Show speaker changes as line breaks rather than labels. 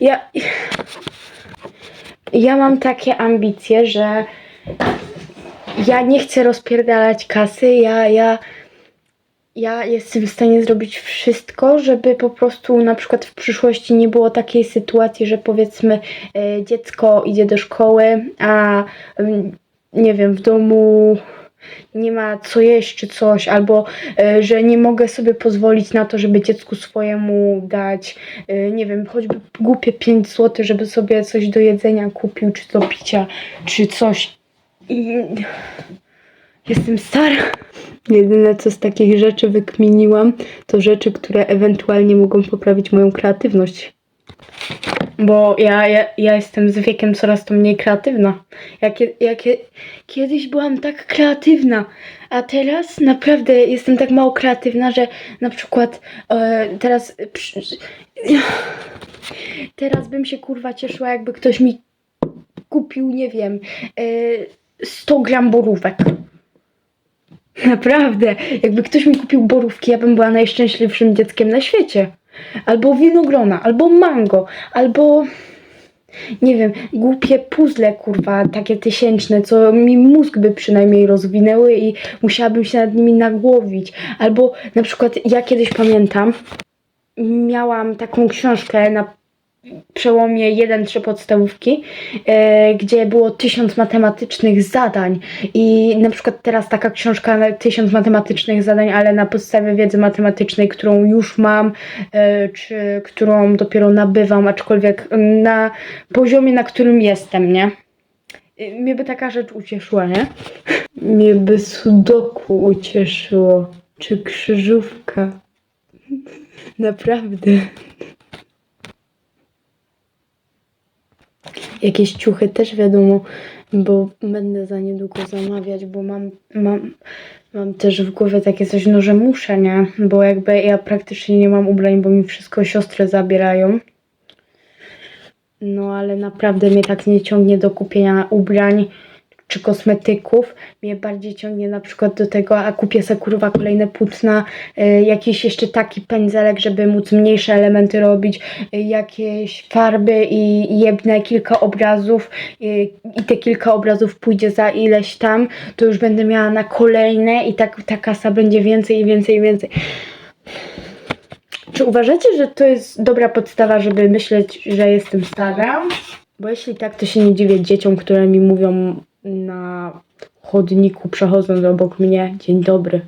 ja, ja mam takie ambicje, że ja nie chcę rozpierdalać kasy, ja, ja, ja jestem w stanie zrobić wszystko, żeby po prostu na przykład w przyszłości nie było takiej sytuacji, że powiedzmy e, dziecko idzie do szkoły, a mm, nie wiem, w domu nie ma co jeść czy coś, albo e, że nie mogę sobie pozwolić na to, żeby dziecku swojemu dać, e, nie wiem, choćby głupie 5 zł, żeby sobie coś do jedzenia kupił, czy do picia, czy coś. I jestem stara. Jedyne co z takich rzeczy wykminiłam, to rzeczy, które ewentualnie mogą poprawić moją kreatywność. Bo ja, ja, ja jestem z wiekiem coraz to mniej kreatywna. Ja, kie- ja kie- kiedyś byłam tak kreatywna, a teraz naprawdę jestem tak mało kreatywna, że na przykład e, teraz. Teraz bym się kurwa cieszyła, jakby ktoś mi kupił, nie wiem, e, 100 gram borówek. Naprawdę, jakby ktoś mi kupił borówki, ja bym była najszczęśliwszym dzieckiem na świecie. Albo winogrona, albo mango, albo nie wiem, głupie puzzle, kurwa, takie tysięczne, co mi mózg by przynajmniej rozwinęły i musiałabym się nad nimi nagłowić. Albo na przykład ja kiedyś pamiętam, miałam taką książkę na przełomie 1-3 podstawówki, e, gdzie było tysiąc matematycznych zadań i na przykład teraz taka książka tysiąc matematycznych zadań, ale na podstawie wiedzy matematycznej, którą już mam, e, czy którą dopiero nabywam, aczkolwiek na poziomie, na którym jestem, nie? E, Mnie by taka rzecz ucieszyła, nie? Mnie by sudoku ucieszyło, czy krzyżówka. Naprawdę. Jakieś ciuchy też wiadomo, bo będę za niedługo zamawiać, bo mam, mam, mam też w głowie takie coś, no że muszę, nie? Bo jakby ja praktycznie nie mam ubrań, bo mi wszystko siostry zabierają. No ale naprawdę mnie tak nie ciągnie do kupienia ubrań czy kosmetyków. Mnie bardziej ciągnie na przykład do tego, a kupię sobie kurwa kolejne płótna, y, jakiś jeszcze taki pędzelek, żeby móc mniejsze elementy robić, y, jakieś farby i jebnę kilka obrazów y, i te kilka obrazów pójdzie za ileś tam, to już będę miała na kolejne i tak ta kasa będzie więcej i więcej i więcej. Czy uważacie, że to jest dobra podstawa, żeby myśleć, że jestem stara? Bo jeśli tak, to się nie dziwię dzieciom, które mi mówią na chodniku przechodząc obok mnie dzień dobry.